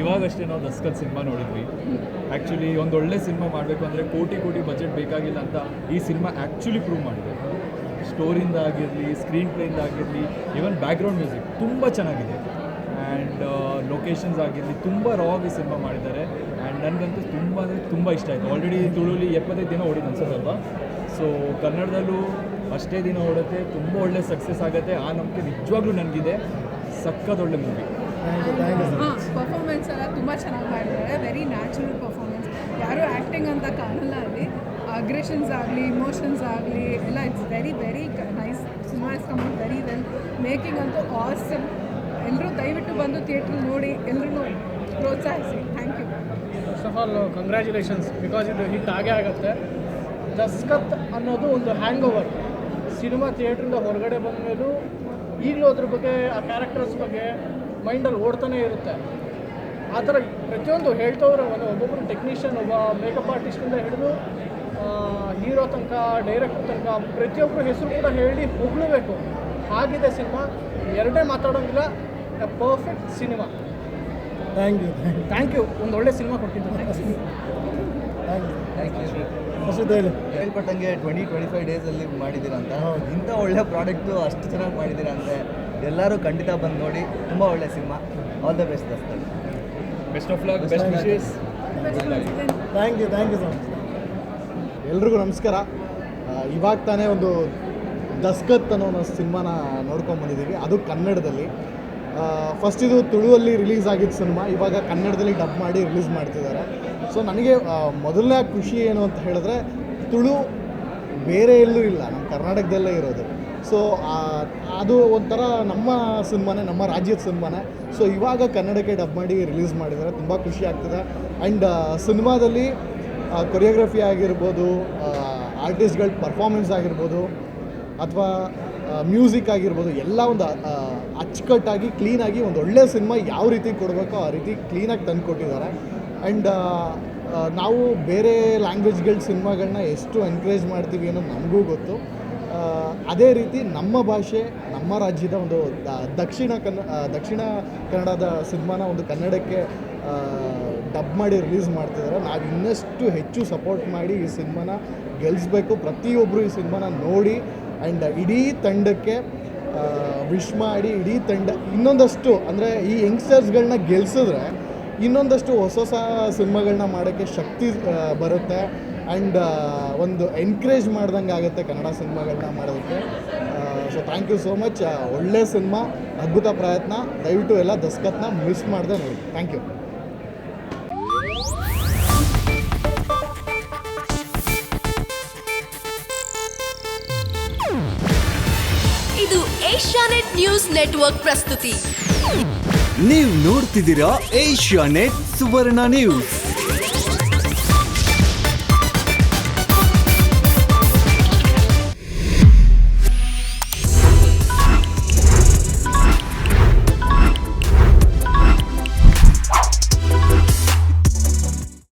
ಇವಾಗಷ್ಟೇ ನಾವು ದಸ್ಕತ್ ಸಿನಿಮಾ ನೋಡಿದ್ವಿ. ಆ್ಯಕ್ಚುಲಿ ಒಂದು ಒಳ್ಳೆ ಸಿನಿಮಾ ಮಾಡಬೇಕು ಅಂದರೆ ಕೋಟಿ ಕೋಟಿ ಬಜೆಟ್ ಬೇಕಾಗಿಲ್ಲ ಅಂತ ಈ ಸಿನಿಮಾ ಆ್ಯಕ್ಚುಲಿ ಪ್ರೂವ್ ಮಾಡಿದೆ. ಸ್ಟೋರಿಂದ ಆಗಿರಲಿ ಸ್ಕ್ರೀನ್ ಪ್ಲೇಯಿಂದ ಆಗಿರಲಿ ಈವನ್ ಬ್ಯಾಕ್ಗ್ರೌಂಡ್ ಮ್ಯೂಸಿಕ್ ತುಂಬ ಚೆನ್ನಾಗಿದೆ. ಆ್ಯಂಡ್ ಲೊಕೇಶನ್ಸ್ ಆಗಿರಲಿ, ತುಂಬ ರಾಗಿ ಸಿನಿಮಾ ಮಾಡಿದ್ದಾರೆ. ಆ್ಯಂಡ್ ನನಗಂತೂ ತುಂಬ ಅಂದರೆ ತುಂಬ ಇಷ್ಟ ಆಯಿತು. ಆಲ್ರೆಡಿ ತುಳುಲಿ ಎಪ್ಪತ್ತೈದು ದಿನ ಓಡಿದ್ದು ಅನ್ಸೋದಲ್ವ ಸೊ ಕನ್ನಡದಲ್ಲೂ ಅಷ್ಟೇ ದಿನ ಓಡುತ್ತೆ, ತುಂಬ ಒಳ್ಳೆ ಸಕ್ಸಸ್ ಆಗುತ್ತೆ, ಆ ನಂಬಿಕೆ ನಿಜವಾಗ್ಲೂ ನನಗಿದೆ. ಸಕ್ಕದೊಳ್ಳೆ ಮೂವಿ ಹಾಂ ಪರ್ಫಾರ್ಮೆನ್ಸ್ ಎಲ್ಲ ತುಂಬ ಚೆನ್ನಾಗಿ ಮಾಡಿದ್ದಾರೆ. ವೆರಿ ನ್ಯಾಚುರಲ್ ಪರ್ಫಾರ್ಮೆನ್ಸ್ ಯಾರೂ ಆ್ಯಕ್ಟಿಂಗ್ ಅಂತ ಕಾಣಲ್ಲ ಅಲ್ಲಿ. ಅಗ್ರೆಷನ್ಸ್ ಆಗಲಿ ಇಮೋಷನ್ಸ್ ಆಗಲಿ, ಎಲ್ಲ it's very very nice cinema is come very well making ಅಂತೂ ಆಸಮ್ ಎಲ್ಲರೂ ದಯವಿಟ್ಟು ಬಂದು ಥಿಯೇಟ್ರ್ ನೋಡಿ ಎಲ್ಲರೂ ಪ್ರೋತ್ಸಾಹಿಸಿ. Thank you first of all congratulations because ಇದು ಹಿಟ್ ಆಗೇ ಆಗುತ್ತೆ. ದಸ್ಕತ್ ಅನ್ನೋದು ಒಂದು ಹ್ಯಾಂಗ್ ಓವರ್ ಸಿನಿಮಾ ಥಿಯೇಟ್ರಿಂದ ಹೊರಗಡೆ ಬಂದ ಮೇಲೂ ಈಗಲೂ ಅದ್ರ ಬಗ್ಗೆ, ಆ ಕ್ಯಾರೆಕ್ಟರ್ಸ್ ಬಗ್ಗೆ ಮೈಂಡಲ್ಲಿ ಓಡ್ತಾನೆ ಇರುತ್ತೆ. ಆ ಥರ ಪ್ರತಿಯೊಂದು ಹೇಳ್ತಾ ಹೋದ್ರೆ ಒಂದು ಒಬ್ಬೊಬ್ಬರು ಟೆಕ್ನಿಷಿಯನ್ ಒಬ್ಬ ಮೇಕಪ್ ಆರ್ಟಿಸ್ಟಿಂದ ಹಿಡಿದು ಹೀರೋ ತನಕ ಡೈರೆಕ್ಟರ್ ತನಕ ಪ್ರತಿಯೊಬ್ಬರು ಹೆಸರು ಕೂಡ ಹೇಳಿ ಹೊಗಳಬೇಕು. ಆಗಿದೆ ಸಿನಿಮಾ ಎರಡೇ ಮಾತಾಡೋಂಗಿಲ್ಲ perfect cinema thank you thank you ಒಂದು ಒಳ್ಳೆ ಸಿನಿಮಾ ಕೊಟ್ಟಿದ್ದು. ಹೇಳ್ಪಟ್ಟಂಗೆ ಯು ಥ್ಯಾಂಕ್ ಯು ಅಶ್ವಿತ್ ಹೇಳಿ. ಹೇಳ್ಕೊಟ್ಟಂಗೆ ಟ್ವೆಂಟಿ ಟ್ವೆಂಟಿ ಫೈವ್ ಡೇಸಲ್ಲಿ ಮಾಡಿದ್ದೀರಾ ಅಂತ. ಇಂಥ ಒಳ್ಳೆ ಪ್ರಾಡಕ್ಟು ಅಷ್ಟು ಚೆನ್ನಾಗಿ ಮಾಡಿದ್ದೀರಾ ಅಂದರೆ ಎಲ್ಲರೂ ಖಂಡಿತ ಬಂದು ನೋಡಿ ತುಂಬ ಒಳ್ಳೆ cinema. All the best ದಸ್ತ. Best of luck best wishes thank you thank you so much ಎಲ್ರಿಗೂ ನಮಸ್ಕಾರ. ಇವಾಗ ತಾನೇ ಒಂದು ದಸ್ಕತ್ ಅನ್ನೋ ಒಂದು ಸಿನಿಮಾನ ನೋಡ್ಕೊಂಡು ಬಂದಿದ್ದೀವಿ. ಅದು ಕನ್ನಡದಲ್ಲಿ. ಫಸ್ಟ್ ಇದು ತುಳುವಲ್ಲಿ ರಿಲೀಸ್ ಆಗಿದ್ದ ಸಿನಿಮಾ. ಇವಾಗ ಕನ್ನಡದಲ್ಲಿ ಡಬ್ ಮಾಡಿ ರಿಲೀಸ್ ಮಾಡ್ತಿದ್ದಾರೆ. ಸೊ ನನಗೆ ಮೊದಲನೇ ಖುಷಿ ಏನು ಅಂತ ಹೇಳಿದ್ರೆ ತುಳು ಬೇರೆ ಎಲ್ಲೂ ಇಲ್ಲ. ನಮ್ಮ ಕರ್ನಾಟಕದಲ್ಲೇ ಇರೋದು. ಸೊ ಅದು ಒಂಥರ ನಮ್ಮ ಸಿನಿಮಾನೇ, ನಮ್ಮ ರಾಜ್ಯದ ಸಿನಿಮಾನೇ. ಸೊ ಇವಾಗ ಕನ್ನಡಕ್ಕೆ ಡಬ್ ಮಾಡಿ ರಿಲೀಸ್ ಮಾಡಿದ್ದಾರೆ. ತುಂಬ ಖುಷಿ ಆಗ್ತದೆ. ಆ್ಯಂಡ್ ಸಿನಿಮಾದಲ್ಲಿ ಕೊರಿಯೋಗ್ರಫಿ ಆಗಿರ್ಬೋದು ಆರ್ಟಿಸ್ಟ್ಗಳ ಪರ್ಫಾರ್ಮೆನ್ಸ್ ಆಗಿರ್ಬೋದು, ಅಥವಾ ಮ್ಯೂಸಿಕ್ ಆಗಿರ್ಬೋದು, ಎಲ್ಲ ಒಂದು ಅಚ್ಚುಕಟ್ಟಾಗಿ ಕ್ಲೀನಾಗಿ ಒಂದು ಒಳ್ಳೆ ಸಿನಿಮಾ ಯಾವ ರೀತಿ ಕೊಡಬೇಕೋ ಆ ರೀತಿ ಕ್ಲೀನಾಗಿ ತಂದು ಕೊಟ್ಟಿದ್ದಾರೆ. ಆ್ಯಂಡ್ ನಾವು ಬೇರೆ ಲ್ಯಾಂಗ್ವೇಜ್ಗಳ ಸಿನಿಮಾಗಳನ್ನ ಎಷ್ಟು ಎನ್ಕರೇಜ್ ಮಾಡ್ತೀವಿ ಅನ್ನೋದು ನಮಗೂ ಗೊತ್ತು. ಅದೇ ರೀತಿ ನಮ್ಮ ಭಾಷೆ, ನಮ್ಮ ರಾಜ್ಯದ ಒಂದು ದಕ್ಷಿಣ ಕನ್ನ ದಕ್ಷಿಣ ಕನ್ನಡದ ಸಿನಿಮಾನ ಒಂದು ಕನ್ನಡಕ್ಕೆ ಡಬ್ ಮಾಡಿ ರಿಲೀಸ್ ಮಾಡ್ತಿದ್ದಾರೆ ನಾವು ಇನ್ನಷ್ಟು ಹೆಚ್ಚು ಸಪೋರ್ಟ್ ಮಾಡಿ ಈ ಸಿನಿಮಾನ ಗೆಲ್ಲಿಸ್ಬೇಕು ಪ್ರತಿಯೊಬ್ಬರು ಈ ಸಿನಿಮಾನ ನೋಡಿ ಆ್ಯಂಡ್ ಇಡೀ ತಂಡಕ್ಕೆ ವಿಶ್ ಮಾಡಿ ಇಡೀ ತಂಡ, ಇನ್ನೊಂದಷ್ಟು ಅಂದರೆ ಈ ಯಂಗ್ಸ್ಟರ್ಸ್ಗಳನ್ನ ಗೆಲ್ಸಿದ್ರೆ ಇನ್ನೊಂದಷ್ಟು ಹೊಸ ಹೊಸ ಸಿನಿಮಾಗಳನ್ನ ಮಾಡೋಕ್ಕೆ ಶಕ್ತಿ ಬರುತ್ತೆ. ಆ್ಯಂಡ್ ಒಂದು ಎನ್ಕರೇಜ್ ಮಾಡ್ದಂಗೆ ಆಗುತ್ತೆ ಕನ್ನಡ ಸಿನಿಮಾಗಳನ್ನ ಮಾಡೋದಕ್ಕೆ. So thank you so much ಒಳ್ಳೆ ಸಿನಿಮಾ ಅದ್ಭುತ ಪ್ರಯತ್ನ. ದಯವಿಟ್ಟು ಎಲ್ಲ ದಸ್ಕತ್ನ ಮಿಸ್ ಮಾಡಿದೆ ನೋಡಿ. ಥ್ಯಾಂಕ್ ಯು ಇದು ಏಷ್ಯಾನೆಟ್ ನ್ಯೂಸ್ ನೆಟ್ವರ್ಕ್ ಪ್ರಸ್ತುತಿ. ನೀವು ನೋಡ್ತಿದ್ದೀರಾ ಏಷ್ಯಾ ನೆಟ್ ಸುವರ್ಣ ನ್ಯೂಸ್.